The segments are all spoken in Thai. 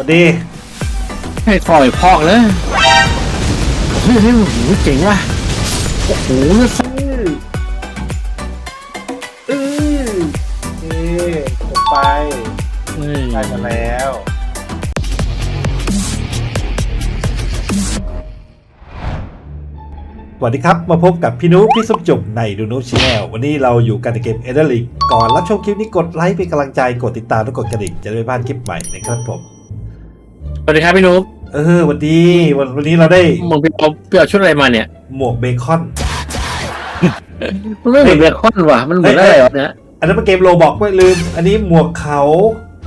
สวัสดี ให้คอยพอกเลยเฮ้ยเฮ้ยโอ้โหเจ๋งว่ะโอ้โหเลือดอือนี่ลงไปเฮ้ยได้มาแล้ว สวัสดีครับ มาพบกับพี่นุพี่สมจุ่มในดูนูชแนลวันนี้เราอยู่กันในเกมเอเดอร์ลิงก่อนรับชมคลิปนี้กดไลค์เป็นกำลังใจ กดติดตามและกดกระดิ่งจะได้ไม่พลาดคลิปใหม่นะครับผมส วัสดีครับพี่นุ๊กเออวันดีวันวันนี้เราได้มึงไปเอาไปเอาชุดอะไรมาเนี่ย หมวกเบคอน มันไม่เหมือนเบคอนว่ะ มันเหมือนอะไรวะเนี่ยอันนั้นเป็นเกมโรบอกไม่ลืม อันนี้หมวกเขา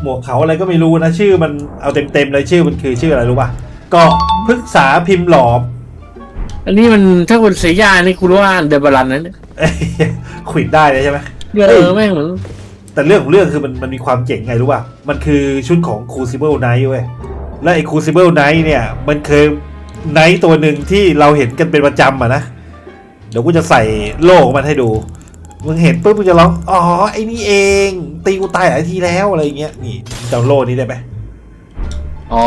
หมวกเขาอะไรก็ไม่รู้นะ ชื่อมันเอาเต็มๆเลยชื่อมันคือชื่ออะไรรู้ป่ะก็พฤกษาพิมพ์หลอม อันนี้มันถ้าเป็นเสียยานี่กูรู้ว่าเดบารันนั้นเนี่ยเอ้ยขวิดได้เลยใช่ไหมเออแม่งเหมือนแต่เรื่องของเรื่องคือมันมันมีความเจ๋งไงรู้ป่ะ มันคือชุดของ Crucible Knight เว้ย และไอ้ Crucible Knight เนี่ย มันเคยไนท์ตัวหนึ่งที่เราเห็นกันเป็นประจำอะนะ เดี๋ยวกูจะใส่โล่ของมันให้ดู มึงเห็นปุ๊บมึงจะร้อง อ๋อ ไอ้นี่เอง ตีกูตายหลายทีแล้วอะไรเงี้ย นี่เจ้าโล่นี้ได้ไหมอ๋อ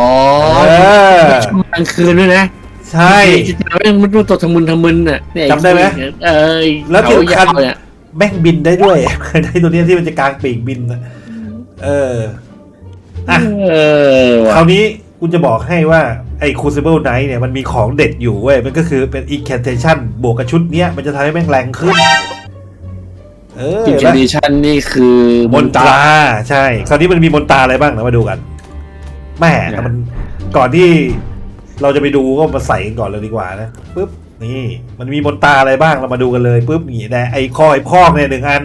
เออช่วงกลางคืนด้วยนะ ใช่จะจะแม่งมันตัวทะมึนทะมึนอะเนี่ยจำได้ไหมเออแล้วที่เขาสำคัยาญวเนี่ยแม่งบินได้ด้วยเคยได้ตัวเนี้ยที่มันจะกางปีกบินนะเอออะเออคราว่ะวนี้ กูจะบอกให้ว่าไอ้ Crucible Knight เนี่ยมันมีของเด็ดอยู่เว้ย มันก็คือเป็น Incantation บวกกับชุดเนี้ย มันจะทำให้แม่งแรงขึ้น เออจิมเจแล้วเนชันนี่คือมนตราใช่ คราวนี้มันมีมนตราอะไรบ้างนะมาดูกันแม่แต่มันก่อนที่เราจะไปดูก็มาใส่กันก่อนเลยดีกว่านะปุ๊บนี่ มันมีมนตราอะไรบ้างเรามาดูกันเลยปุ๊บนี่นะไอ้คอยพอกเนี่ยหนึ่งอัน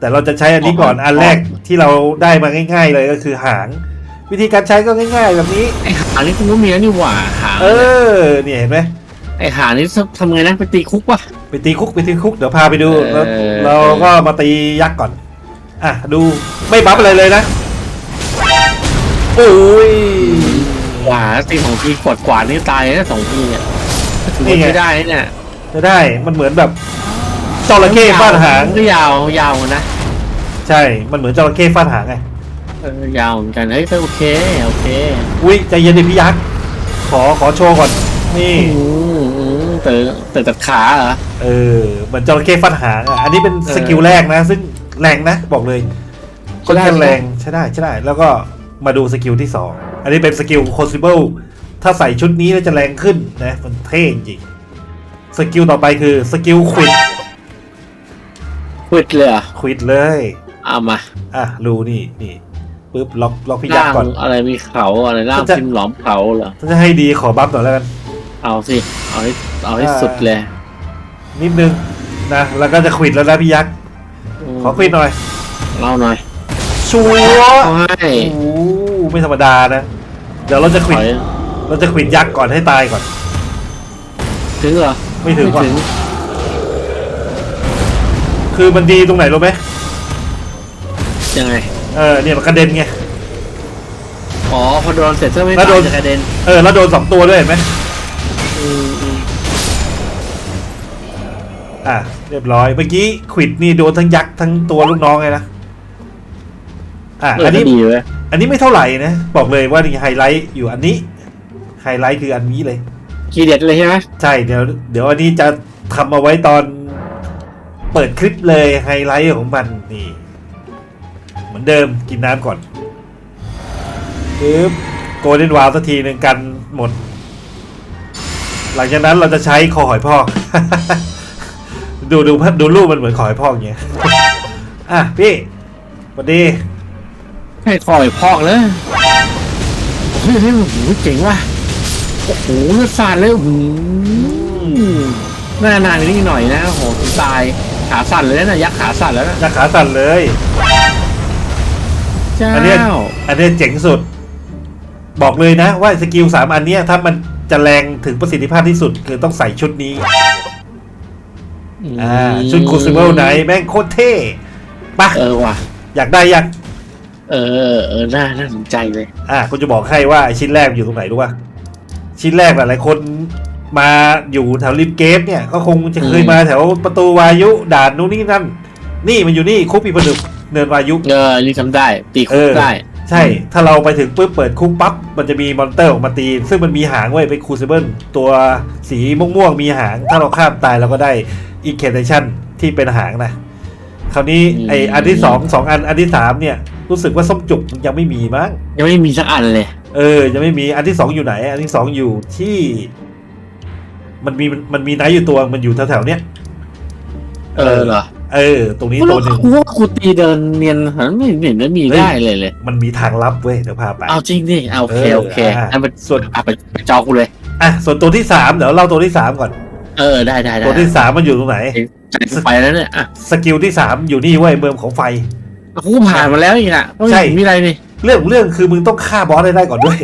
แต่เราจะใช้อันนี้ก่อนอันแรกที่เราได้มาง่าย ๆ เลยก็คือหาง วิธีการใช้ก็ง่าย ๆ แบบนี้ ไอหานี่กูก็มีแล้วนี่หว่าหาเออเนี่ยเห็นไหมไอหานี่ทำไงนะไปตีคุกวะ ไปตีคุกไปตีคุกเดี๋ยวพาไปดูเออแล้วเราก็มาตียักษ์ก่อน อะดูไม่บัฟอะไรเลยนะโอ้ย หว่าตีสองทีกดกวาดนี่ตายนะสองทีเนี่ยถือนี่ว่าไง ไม่ได้เนี่ยจะได้มันเหมือนแบบจระเข้ฟาดหาง ก็ยาวยาวนะ ใช่ มันเหมือนจระเข้ฟาดหางไงเอยาวเหมือนกันเฮ้ยโอเคโอเคอุ้ยใจเย็นดิพี่ยักษ์ขอขอโชว์ก่อน นี่อืมอืมเต๋อเต๋อตัดขาเหรอเออเหมือนจระเข้ฟาดหางอะอันนี้เป็นสกิลแรกนะ ซึ่งแรงนะบอกเลยค่อนข้างแรงใช่ได้ใช่ได้ แล้วก็มาดูสกิลที่สองอันนี้เป็นสกิลโคซิเบิลถ้าใส่ชุดนี้แล้วจะแรงขึ้นนะมันเท่จริงสกิลต่อไปคือสกิลควิดควิดเลยเหรอควิดเลยเอามาอะรูนี่นี่ ปุ๊บล็อกล็อกพี่ยักร่างษ์ก่อน อะไรมีเขาอะไรร่างจะ พิมพ์หลอมเขาเหรอ ถ้าจะให้ดีขอบัฟหน่อยแล้วกัน เอาสิ เอาให้เอาให้อ่าสุดเลยนิดนึงนะ แล้วก็จะควิดแล้วนะพี่ยักษ์มขอควิดหน่อย เล่าหน่อยชัวร์ใช่โอ้โหไม่ธรรมดานะ เดี๋ยวเราจะควิดถอยเราจะควิดยักษ์ก่อนให้ตายก่อน ถึงเหรอไม่ถึงว่ะถึงคือมันดีตรงไหนรู้ไหมยังไง เออเนี่ยมันกระเด็นไง อ๋อพอโดนเสร็จก็ไม่แล้วโดน ตายจะกระเด็นเออแล้วโดนสองตัวด้วยเห็นไหมอืมอืมอะเรียบร้อยเมื่อกี้ควิดนี่โดนทั้งยักษ์ทั้งตัวลูกน้องเลยนะอะเอออันนี้ก็ดีเลยอันนี้ไม่เท่าไหร่นะบอกเลยว่านี่ไฮไลท์อยู่อันนี้ไฮไลท์คืออันนี้เลย ทีเด็ดเลยใช่ไหมใช่เดี๋ยวเดี๋ยวอันนี้จะทำเอาไว้ตอนเปิดคลิปเลยไฮไลท์ของมันนี่เห มือนเดิมกินน้ำก่อนปึ๊บโกลเด้นวาวสักทีหนึ่งกันหมด หลังจากนั้นเราจะใช้คอหอยพอก ดูดูดูรูปมันเหมือนคอหอยพอกอย่างเงี้ยอะพี่สวัสดีให้คอยพอกเลยเฮ้ยเฮ้ยโอ้โหเจ๋งว่ะโอ้โหเลือดสาดเลยโอ้โหหน้านานนิดหน่อยนะโอ้โหถึงตายขาสั่นเลยนะยักษ์ขาสั่นแล้วนะจะขาสั่นเลย เจ้าอันเนี้ยอันเนี้ยเจ๋งสุด บอกเลยนะว่าสกิลสามอันเนี้ยถ้ามันจะแรงถึงประสิทธิภาพที่สุด คือต้องใส่ชุดนี้ อ่า ชุดคูซิเบิลไนแม่งโคตรเท่ปะเออว่ะ อยากได้ยัง เออ เออเออน่า น่าสนใจเลย อะกูจะบอกให้ว่าไอ้ชิ้นแรกมันอยู่ตรงไหนรู้ป่ะ ชิ้นแรกหลายๆคนมาอยู่แถวริมเกฟเนี่ย ก็คงจะเคยมาแถวประตูวายุด่านนู้นนี่นั่น นี่มันอยู่นี่คุกปีผนึก เนินวายุ เออนี่ทำได้ตีคุเอกอได้ ใช่ ถ้าเราไปถึงปุ๊บเปิดคุกปั๊บ มันจะมีมอนเตอร์ออกมาตี ซึ่งมันมีหางไว้ยเป็นคูซิเบิลตัวสีม่วงๆมีหาง ถ้าเราข้ามตายเราก็ได้อีเคเ t ชันที่เป็นหางนะ คราวนี้ไออันที่สองสองอันอันที่สามเนี่ย รู้สึกว่าส้มจุกยังไม่มีมั้งยังไม่มีสักอันเลย เออ ยังไม่มีอันที่สองอยู่ไหน อันที่สองอยู่ที่ มันมีมันมีไนท์อยู่ตัวมันอยู่แถวๆเนี้ยเออเหรอ เออ ตรงนี้ตัวหนึ่งกูว่ากูตีเดินเนียนหันไม่เห็นจะมีเฮ้ยได้เลยเลย มันมีทางลับเว้ยเดี๋ยวพาไป เอาจริงดิเอาโอเคเออโอเคอะอันไปส่วนอะไปไปจอกูเลยอะส่วนตัวที่สามเดี๋ยวเล่าตัวที่สามก่อน เออได้ได้ได้ตัวที่สามมันอยู่ตรงไหนใจกูไปแล้วเนี่ยอะสกิลที่สามอยู่นี่เว้ยเมืองของไฟกูผ่านมาแล้วอีกอะใช่ไม่มีอะไรนี่เรื่องของเรื่องคือมึงต้องฆ่าบอสได้ได้ก่อนด้วย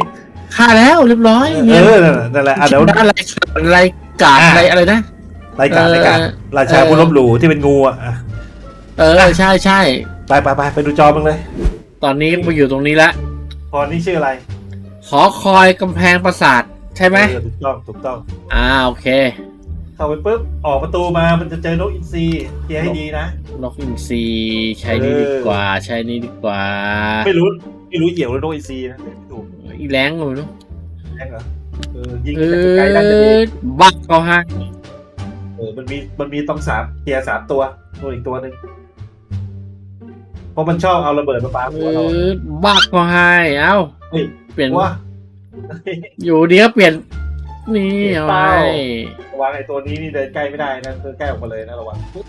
ฆ่าแล้วเรียบร้อยเอเนี่ยอนั่นแหละอะเดี๋ยวอะไรอะไรกาดอะอะไรอะไรนะ รายการเออรายการราชาเออผู้ลบหลู่ที่เป็นงูอะอะเออใช่ใช่ไปไปไปไปดูจอมึงเลย ตอนนี้มาอยู่ตรงนี้ละพอนี่ชื่ออะไรหอคอยกำแพงปราสาทใช่ไหมเออถูกต้องถูกต้องอ่าโอเค เข้าไปปุ๊บออกประตูมามันจะเจอนกอินทรีเคลียร์ให้ดีนะนกอินทรีใช้นี่ดีกว่าใช้นี่ดีกว่า ไม่รู้ไม่รู้เหยี่ยวหรือนกอินทรีนะไม่ถูกอีแรงเลยเนอะแรงเหรอเออยิงเอจากไกลๆน่าจะดีอบักเขาฮะเออมันมีมันมีต้องสามเคลียร์สามตัวตัวอีกตัวหนึ่งเพราะมันชอบเอาระเบิดมาปาเอหัวเราอบักเขาให้เอ้าเฮ้ยเปลี่ยนว่าอยู่ดีก็เปลี่ยนนี่เอาไว้ระวังไอ้ตัวนี้นี่เดินใกล้ไม่ได้นะเดินใกล้ออกมาเลยนะระวังปุ๊บ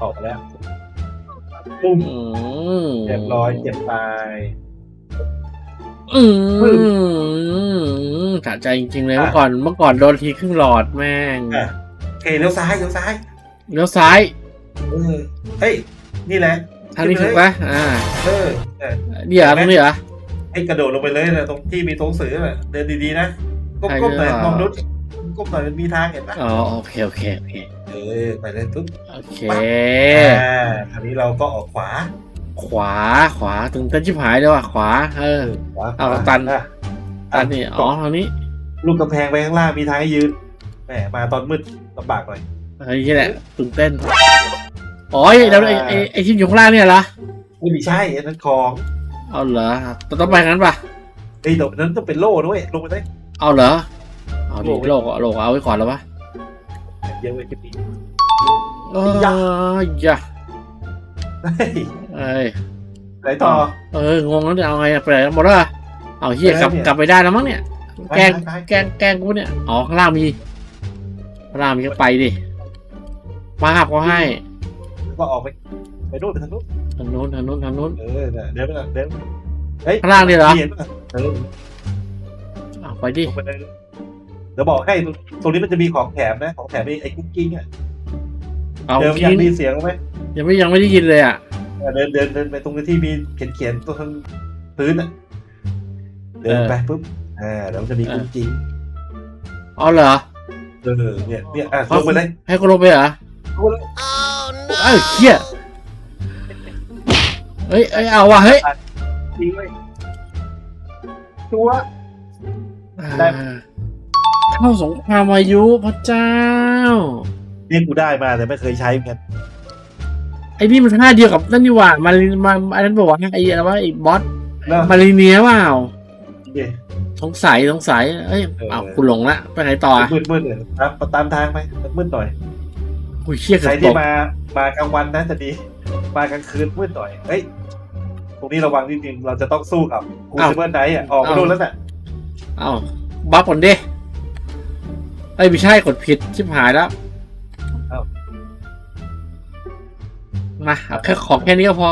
ออกมาแล้วปุ้มอืมเรียบร้อยเจ็บตายอืมสะใจจริงๆเลยอะเมื่อก่อนเมื่อก่อนโดนทีครึ่งหลอดแม่งอะโอ เคเลี้ยวซ้ายเลี้ยวซ้ายเลี้ยวซ้ายเออเฮ้ยนี่แหละทางนี้ถูกปะอ่าเออเออเดี๋ยวตรงนี้เหรอให้กระโดดลงไปเลยนะตรงที่มีตัวหนังสือน่ะเดินดีๆนะก้มใช่ๆหน่อยหรือเปมล่าองนุษก้มหน่อยมันมีทางเห็นปะอ๋อโอเคโอเคโอเคเออไปเลยปุ๊บโอเคอ่าคราวนี้เราก็ออกขวา ขวาขวาถึงเต้นชิบหายเลยว่ะขวา เออขวาเอาตันอะอันนี้อ๋อทางนี้ ลูกกำแพงไปข้างล่างมีทางให้ยืนแหมมาตอนมืด ลำบากหน่อยไอ้นี่แหละตื่นเต้นอ๋อไอ้แล้วไอ้ไอ้ไอ้ที่อยู่ข้างล่างเนี่ยเหรอไม่มีใช่อันนั้นของเอาเหรอต้องไปงั้นปะไอ้ยเดี๋ยวนั้นต้องเป็นโล่ด้วยลงไปได้เอาเหรอเอาดิโลกโลกเอาโลกเอาไว้ก่อนแล้วปะเยอะเว้ยคลิปนี้เออยัอย่าเฮ้ยเอ้ยไหนต่อเอองงแล้วเนี่ยเอาไงอะไปไหนหมดแล้วอะเอาเฮียเออกลับเนี่ยกลับไปได้แล้วมั้งเนี่ยแกล้งไปไปแกล้งแกล้งกูเนี่ยอ๋อข้างล่างมี ข้างล่างมีก็ไปดิมาหับก็ให้ก็ออกไปไปนู่นไปทางนู้นทางนู้นทางนู้นทางนู้นเออเนี่ยเดินไปก่อนเดินเฮ้ยข้างล่างนี่เหรอเห็นปะเออเอาไปดิลงไปเลยเดี๋ยวบอกให้ตรงตรงนี้มันจะมีของแถมนะของแถมไอ้ไอ้คุกกิ้งอะเอาเดินกิยังนมีเสียงไหมยังไม่ยังไม่ได้ยินเลยอะเออเดินเดินเดินไปตรงที่มีเขียนเขียนตรงพื้นอะเดินไปปุ๊บอ่าเดี๋ยวมันจะมีคุกกิ้งเอาเหรอ เออเนี่ยเนี่ยอะลงไปเลยให้กูลงไปเหรอลงไปเลยเอ้ยเฮียเฮ้ยเอ้ยเอาว่ะเฮ้ยทิ้งไว้ตัวได้อ่าเข้าสงครามอายุพระเจ้าเนี่ยกูได้มาแต่ไม่เคยใช้เหมือนกันไอ้นี่มันท่าเดียวกับนั่นนี่หว่ามาริมาอันนั้นบอกว่าไอ้อะไรวะไอ้บอสแล้วมาริเนียเปล่า เนี่ยสงสัยสงสัยเอ้ยเออเอาคุณหลงละไปไหนต่ออะมืดมืดเลยครับตามทางไปมืดหน่อยอุ้ยเชี่ยใคเกืรอบตที่กมามากลางวันนะจะดีมากลางคืนมืดหน่อยเฮ้ยตรงนี้ระวังนิดนึงเราจะต้องสู้กับกูเซเบอร์ไนท์อะออกมาอ้าวโดนแล้วน่ะเอ้าบัฟก่อนดิไอ้ยไม่ใช่กดผิดชิบหายแล้วมาเอาแค่ของแค่นี้ก็พอ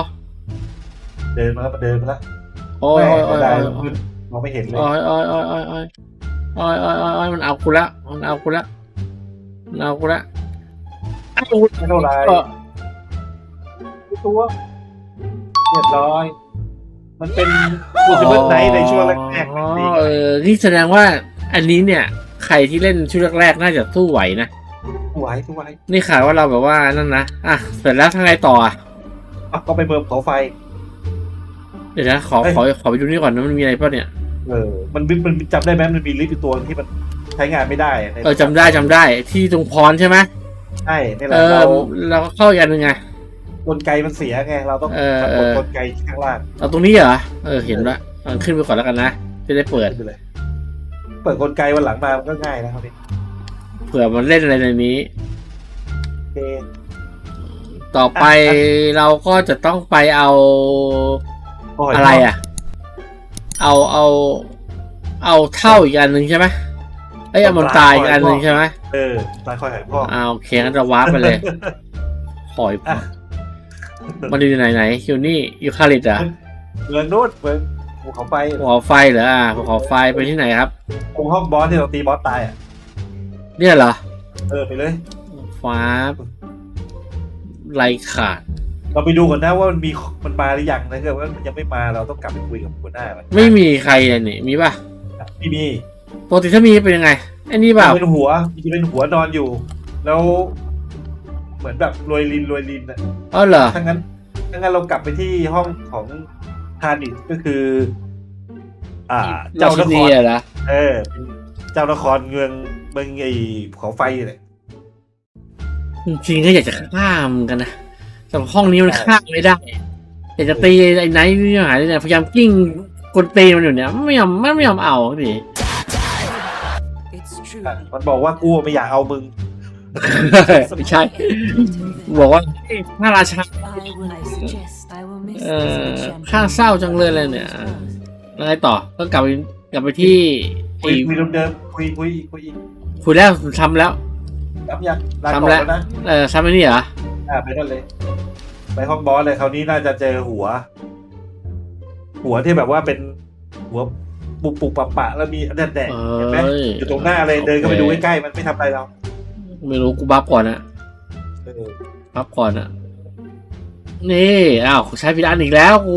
เดินมาแล้วเดินมาแล้วโอ้ยแม่โอ้ยโอ้ยได้โอ้ย มืดมองไม่เห็นเลยโอ้ยโอ้ยโอ้ยโอ้ยโอ้ยโอ้ยโอ้ยโอ้ยโอ้ยมันเอากูละมันเอากูละมันเอากูละไอ้กูไม่เท่าไหรเออตัวเรียบร้อย มันเป็นกูเซเบอร์ไนท์ในช่วงแรกๆอ๋อดีเออนี่แสดงว่าอันนี้เนี่ย ใครที่เล่นชุดแรกๆน่าจะสู้ไหวนะสวยสวยนี่ข่าวว่าเราแบบว่านั่นนะอะเสร็จแล้วทางไงต่ออะอะก็ไปเบิร์มเขาไฟ เดี๋ยวนะขอเฮ้ยขอขอไปดูนี่ก่อนนะมันมีอะไรป่ะเนี่ย เออ มันมันมันจำได้ไหมมันมีลิฟต์อยู่ตัวที่มันใช้งานไม่ได้ในเออจำได้จำได้ที่ตรงพรใช่ไหมใช่นี่แหเอละอเราเราก็เข้าอีกอันหนึ่งไง กลไกมันเสียไง เราต้องเออทำเออกลไกข้างล่างเอาตรงนี้เหรอเออเห็นละเอาขึ้นไปก่อนแล้วกันนะจะได้เปิดไปเลย เปิดกลไกวันหลังมามันก็ง่ายนะครับพี่เผื่อมันเล่นอะไรในนี้ โอเค ต่อไปเราก็จะต้องไปเอาโยอะไรอะ เอาเอาเอาเท่าอีกอันหนึ่งใช่ไหมไอ้ยเอามันตายอีกอันหนึ่งใช่ไหมเออตายคอยหายพ่ออ่าโอเคงั้นเราวาร์ปไปเลยหอยอะมันอยู่ไหนไหนอยู่นี่อยู่คาริตเหรอะเมืองนู้นเมืองภูเขาไฟภูเขาไฟเหรออ่าภูเขาไฟไปที่ไหนครับตรงห้องบอสที่เราตีบอสตายอะเนี่ยเหรอเออไปเลยฟ้าไรขาด เราไปดูก่อนนะว่ามันมีมันมาหรือยังนะถ้าเกิดว่ามันยังไม่มาเราต้องกลับไปคุยกับหัวหน้ามันไม่มีใครเลยนี่มีป่ะไม่มีปกติถ้ามีเป็นยังไงไอ้นี่เปล่าเป็นหัวจะเป็นหัวนอนอยู่ แล้ว เหมือนแบบรวยลินรวยลินอะอ๋อเหรอถ้างั้นถ้างั้นเรากลับไปที่ห้องของฮานิสก็คือ อ่า เจ้านชิคนีรอะเหรอเออเป็นเจ้านครเมืองเมืองไอ้ภูเขาไฟนี่แหละจริงๆก็อยากจะฆ่ามันกันนะ แต่ห้องนี้มันฆ่าไม่ได้อยากจะตีไอ้ไนท์นี่หายเลยเนี่ยพยายามกิ้งกดตีมันอยู่เนี่ยไม่ยอมไม่ยอมเอาดิ It's true. อะมันบอกว่ากูไม่อยากเอามึงไม่ใช่ บอกว่าเฮ้ยพระราชา I will I suggest I will miss เอ this อ champion. ข้างเศร้าจังเลยเลยเนี่ยแล้วไงต่อก็กลับไปกลับไปที่คุยคุยเดิมๆคุยคุยคุยอีกคุยแล้วทำแล้วรับยังลาก่อนทำแล้วแล้วนะเออทำไอ้นี่เหรออ่าไปนั่นเลย ไปห้องบอสเลยคราวนี้น่าจะเจอหัว หัวที่แบบว่าเป็นหัวปุบปุบปะปะแล้วมีอันนั้นแดงเอเห็นไหมออยู่ตรงหน้าเลยเดินเข้าไปดูใกล้ๆมันไม่ทำอะไรเราไม่รู้กูบัฟก่อนนะเออบัฟก่อนอะนี่อ้าวใช้พิดานอีกแล้วกู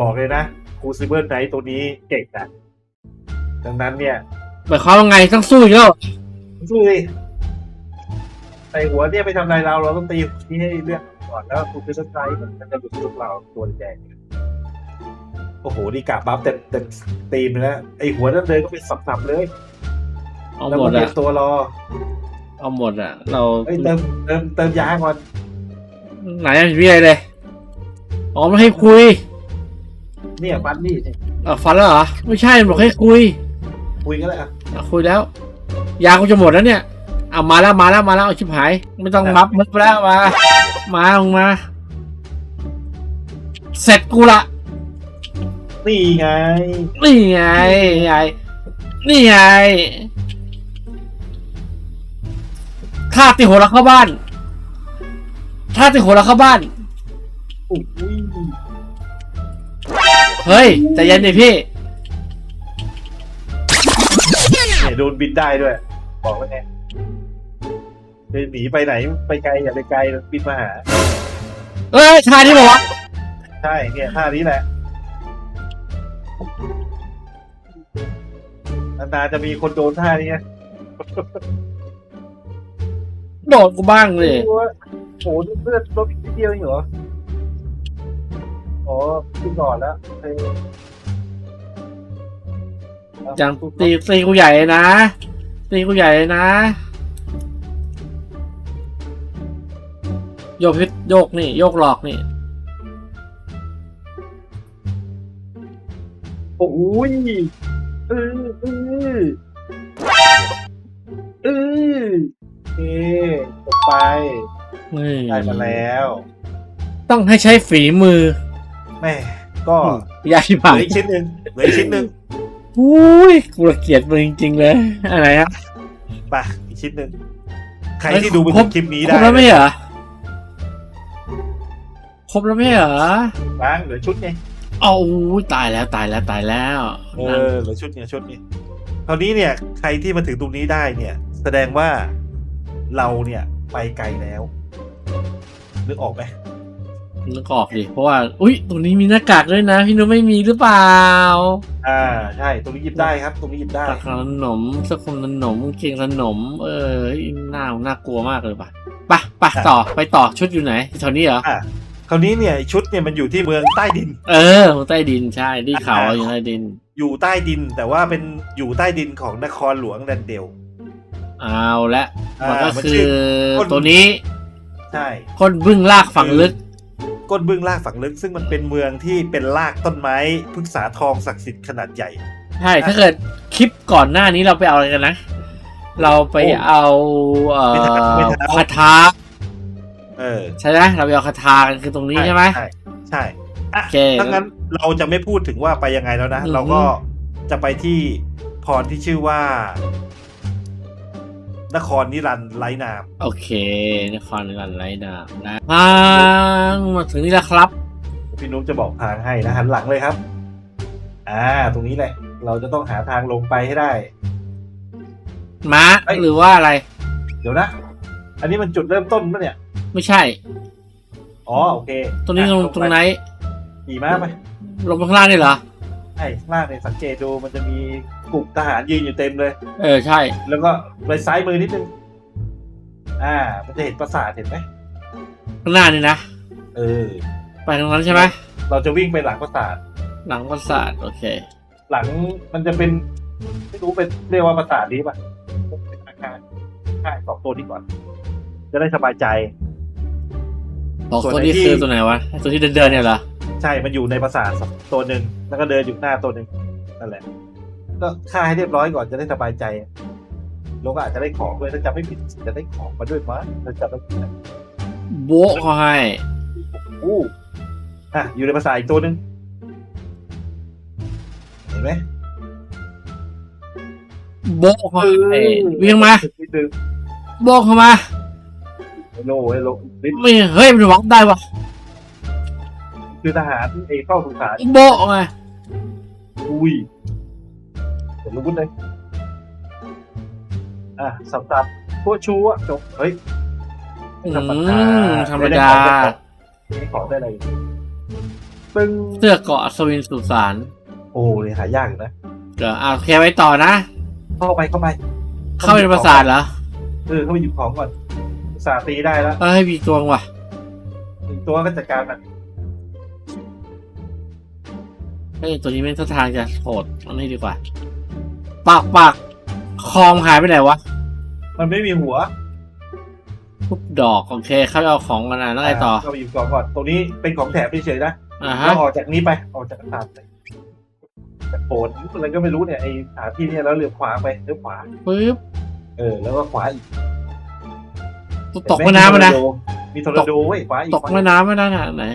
บอกเลยนะครูซิเบิร์ไนท์ตัวนี้เก่งนะดังนั้นเนี่ย หมายความว่าไงต้องสู้อีกแล้วสู้ดิใส่หัวเนี่ยไปทำอะไรเราเราต้องตีที่ให้เลือก ก่อนแล้วครูซิเบิร์ไนท์มันจะหลุดลูกเราตัวแดงโอ้โหนี่กะบัฟเต็มเต็มตีมเลยนะไอหัวนั่นเลยก็เป็นสับๆเลยเอาแล้วหมมัดนเตรีอะยมตัวรอ เอาหมดอะเราเอ้ยเติมเติมเติมยาก่อนไหนอะพี่อะไรเลยอ๋อไม่ให้คุย เนี่ยฟันนี่อะฟันแล้วเหรอไม่ใช่บอกให้คุย คุยกันเลยอะอะคุยแล้ว ยากูจะหมดแล้วเนี่ยเอามาแล้วมาแล้วมาแล้วเอาชิบหาย ไม่ต้องมับมึกแล้วมา มาลงมา เสร็จกูละ นี่ไง นี่ไงไงนี่ไงท่าติโหระเข้าบ้านท่าติโหระเข้าบ้าน อุ้ยเฮ้ยใจเย็นดิพี่ เนี่ยโดนบินได้ด้วย บอกแล้วไง จะหนีไปไหนไปไกลอย่าไปไกลบินมาหาเอ้ยท่าที่บอกว่าใช่เนี่ยท่านี้แหละนานๆจะมีคนโดนท่านี้ไงโดดกูบ้างเลย โอ้โหเลือดลดอีกนิดเดียวเองเหรออ๋อขึ้นก่อนแล้วเออจังตีตีกูใหญ่เลยนะตีกูใหญ่เลยนะ โยกพิษโยกนี่ โยกหลอกนี่ โอ้ยเออเออเออโอเคจบไปนี่ได้มาแล้ว ต้องให้ใช้ฝีมือแม่ก็ยาชิบเหลืหาอยอีกชิ้นหนึ่งเหลืออีกชิ้นหนึ่งอุ้ยกูระเกียดมึงจริงๆเลย อะไรฮะไปอีกชิ้นหนึ่งใครเฮ้ยที่ดูไปครถึบงคลิปนี้ครได้บแล้วไม่เหรอค รบแล้วไม่เหรอบ้างเหลือชุดไงเอาอุ้ยตายแล้วตายแล้วตายแล้วเออเหลือชุดเนี่ยชุดนี้คราวนี้เนี่ย ใครที่มาถึงตรงนี้ได้เนี่ย แสดงว่าเราเนี่ยไปไกลแล้วนึกออกไหมนึกออกดิเพราะว่า อุ้ยตรงนี้มีหน้ากากด้วยนะ พี่นุ้ยไม่มีหรือเปล่า อ่าใช่ตรงนี้หยิบได้ครับ ตรงนี้หยิบได้ตะขนมสักคนขนมเก่งขนม เออน่าน่ากลัวมากเลยป่ะไปไปต่อไปต่อชุดอยู่ไหนแถวนี้เหรออะค ราวนี้เนี่ยชุดเนี่ยมันอยู่ที่เมืองใต้ดิน เออใต้ดินใช่ที่เขาวอยู่ใต้ดิน อยู่ใต้ดินแต่ว่าเป็นอยู่ใต้ดินของนครหลวงแดนเดลเอาละอ่ามันก็มันคืชื่ออตัวนี้ใช่คนบึ้งลากฝั่งลึกก้นบึ้งลากฝังลึก ซึ่งมันเป็นเมืองที่เป็นรากต้นไม้พฤกษาทองศักดิ์สิทธิ์ขนาดใหญ่ใช่ถ้าเกิดคลิปก่อนหน้านี้เราไปเอาอะไรกันนะ เราไปเอาเอ่อไม่ทันคาถา เออใช่ไหมเราไปเอาคาถากันคือตรงนี้ใช่ไหมใช่ใช่อะโอเคถ้างั้นเราจะไม่พูดถึงว่าไปยังไงแล้วนะอือฮึเราก็จะไปที่พรที่ชื่อว่า นครนิรันดร์ไร้นามโอเค นครนิรันดร์ไรดาบนะทางมาถึงนี่แล้วครับ พี่นุ๊กจะบอกทางให้นะหันหลังเลยครับ อ่า ตรงนี้แหละ เราจะต้องหาทางลงไปให้ได้ม้าเอ้ยหรือว่าอะไร เดี๋ยวนะ อันนี้มันจุดเริ่มต้นปะเนี่ย ไม่ใช่ อ๋อโอเคตรงนี้ตรงอะตรงไหนขี่ม้าไปลงไปข้างล่างนี่เหรอใช่ข้างล่างเนี่ยสังเกตดูมันจะมีกลุ่มทหารยืนอยู่เต็มเลย เออใช่ แล้วก็ไปซ้ายมือนิดนึงอ่า มันจะเห็นปราสาทเห็นไหมข้างหน้านี่นะเออ ไปตรงนั้นใช่ไหมเราจะวิ่งไปหลังปราสาท หลังปราสาทโอเค หลังมันจะเป็นไม่รู้เป็นเรียกว่าปราสาทนี้ป่ะเป็นอาคารใช่สองตัวนี้ก่อน จะได้สบายใจ บอกส่วนตัวนี้ไอ้ที่คือตัวไหนวะตัวที่เดินเดินๆเนี่ยเหรอใช่ มันอยู่ในปราสาทตัวหนึ่ง แล้วก็เดินอยู่หน้าตัวหนึ่งนั่นแหละ ก็ฆ่าให้เรียบร้อยก่อนจะได้สบายใจแล้วก็อาจจะได้ของด้วยถ้าจำไม่ผิดจะได้ของมาด้วยมั้งถ้าจำไม่ผิดนะโบ๊ะเขาให้อู้อะอยู่ในปราสาทอีกตัวหนึ่งเห็นไหมโบ๊ะเขาให้วิ่งมานิดนึงโบ๊ะเข้ามา ไฮโลไฮโลนิดไม่เฮ้ยมันหวังได้วะคือทหารเอเข้าสุสานโบ๊ะไงอุ้ยเดี๋ยวรู้เลยอะสับสับพวกชูอะจบเฮ้ยอืธรรมมดาธรรมดาไม่ขอได้อะไรปึ้งเสื้อเกราะสวินสุสานโอ้ยหายากอยู่นะเดี๋ยวอะโอเคไว้ต่อนะ เข้าไปเข้าไป เข้าไปในปราสาทเหรอเออเข้าไปหยิบของก่อนปรา สาทตีได้แล้วเอ้ยมีตัวว่ะอีกตัวก็จัดการมันเฮ้ยตัวนี้ไม่งท่าทางจะโหดเอันนี้ดีกว่า ปากปากคอมหายไปไหนวะมันไม่มีหัวทุบดอกโอเคเข้าไปเอาของกันนะแล้วไงต่อเข้าไปหยิบของก่อนตรงนี้เป็นของแถมเฉยๆนะอ่าฮะเราออกจากนี้ไปออกจากปราสาทไปจากโบสถ์อะไรก็ไม่รู้เนี่ยไอสถานที่เนี่ยแล้วเลี้ยวขวาไปเลี้ยวขวาปึ๊บเออแล้วก็ขวาอีก ตกแม่น้ำมานะ มีโทรโดเว้ยขวาอีกตกแม่น้ำไม่ได้นะไหน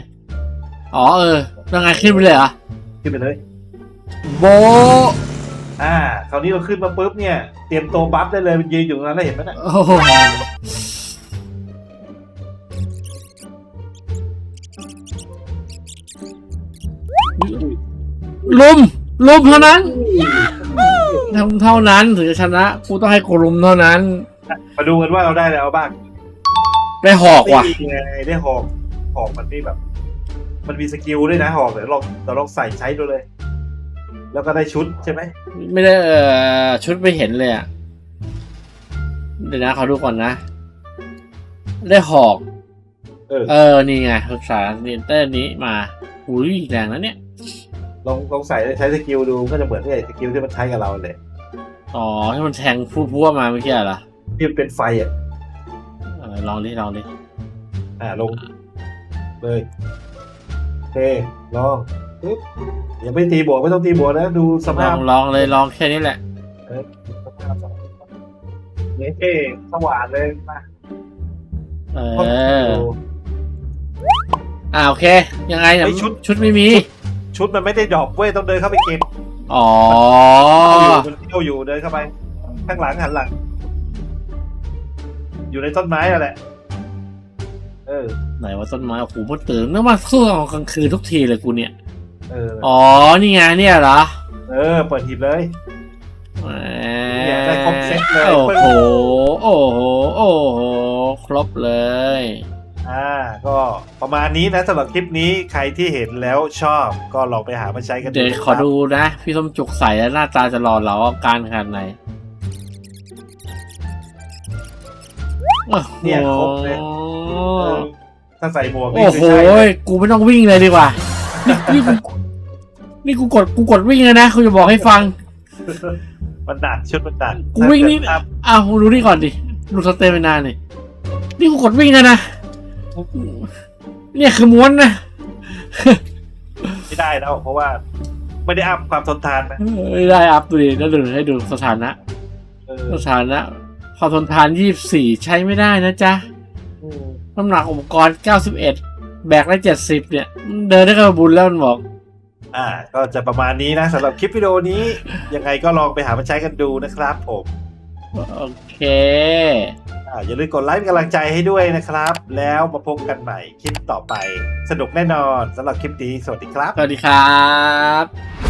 อ๋อเออยังไงขึ้นไปเลยเหรอ ขึ้นไปเลย โบะอ่า คราวนี้เราขึ้นมาปุ๊บเนี่ย เตรียมตัวบัฟได้เลยมันยืนอยู่ตรงนั้นแล้วเห็นไหมน่ะโอ้โหลุมลุมเท่านั้นทำเท่านั้นถึงจะชนะ กูต้องให้กูลุมเท่านั้น มาดูกันว่าเราได้อะไรเอาบ้าง ได้หอกว่ะ นี่ไงได้หอกหอกมันนี่แบบ มันมีสกิลด้วยนะหอกเดี๋ยวลองเราลองใส่ใช้ดูเลย แล้วก็ได้ชุดใช่ไหมไม่ได้เออชุดไม่เห็นเลยอะ เดี๋ยวนะขอดูก่อนนะ ได้หอก เออ เออ นี่ไงศึกษาเรียนเต้นนี้มา อุ้ยแรงแล้วเนี่ย ลองลองใส่ใช้สกิลดูก็จะเหมือนกับไอ้สกิลที่มันใช้กับเราเลยอ๋อที่มันแทงพูดพัวมาเมื่อกี้เหรอที่มันเป็นไฟอะเออลองดิลองดิอ่าลง เลยโอเคลองปึ๊บอย่าไปตีบวกไม่ต้องตีบวกนะ ดูสลภาอพงลองเลยลองแค่นี้แหละเออสภาพเนี่ยเท่สว่างเลยมาเอเข้าไปอดู อ่าโอเค ยังไงเนี่ยไอ้ชุด ชุดไม่มี ชุดมันไม่ได้ดรอปเว้ยต้องเดินเข้าไปเก็บอ๋อเาอยู่มันเที่ยวอยู่เดินเข้าไป ข้างหลังหันหลัง อยู่ในต้นไม้อะแหละ เออ ไหนว่าต้นไม้โอ้โหมันตื่นนึกว่าสู้ตอนกลางคืนทุกทีเลยกูเนี่ย เออ อ๋อ นี่ไงเนี่ยเหรอ เออ เปิดหีบเลยแหมเนี่ยได้ครบเซ็ตเลย โอ้โห โอ้โห โอ้โห ครบเลย อ่า ก็ประมาณนี้นะสำหรับคลิปนี้ใครที่เห็นแล้วชอบก็ลองไปหามาใช้กันดูเดี๋ยวนะขอครับดูนะ พี่ส้มจุกใส่แล้วหน้าตาจะหล่อเหลาอาการขนาดไหน เนี่ยครบเลยเออถ้าใส่หมวกนี่โอ้คือโห ใช่เลยกูไม่ต้องวิ่งเลยดีกว่า นี่นี่กูนี่กูกดกูกดวิ่งเลยนะกูจะบอกให้ฟัง มันดัดชุดมันดัดกูวิ่งนี่ ถ้าเกิดอ้าวดูนี่ก่อนดิดูสเตมินานี่นี่กูกดวิ่งเลยนะ เนี่ยคือม้วนนะไม่ได้แล้ว เพราะว่า ไม่ได้อัพความทนทานนะไม่ได้อัพดูดิแล้วดูให้ดูสถานะ เออสถานะ ความทนทาน 24 ใช้ไม่ได้นะจ๊ะอืมน้ำหนักอุปกรณ์ 91 แบกได้ 70 เนี่ย เดินได้ก็บุญแล้วมันบอก อ่า ก็จะประมาณนี้นะสำหรับคลิปวิดีโอนี้ ยังไงก็ลองไปหามาใช้กันดูนะครับผม โอเค อ่าอย่าลืมกดไลค์เป็นกำลังใจให้ด้วยนะครับ แล้วมาพบกันใหม่คลิปต่อไป สนุกแน่นอนสำหรับคลิปนี้สวัสดีครับ สวัสดีครับ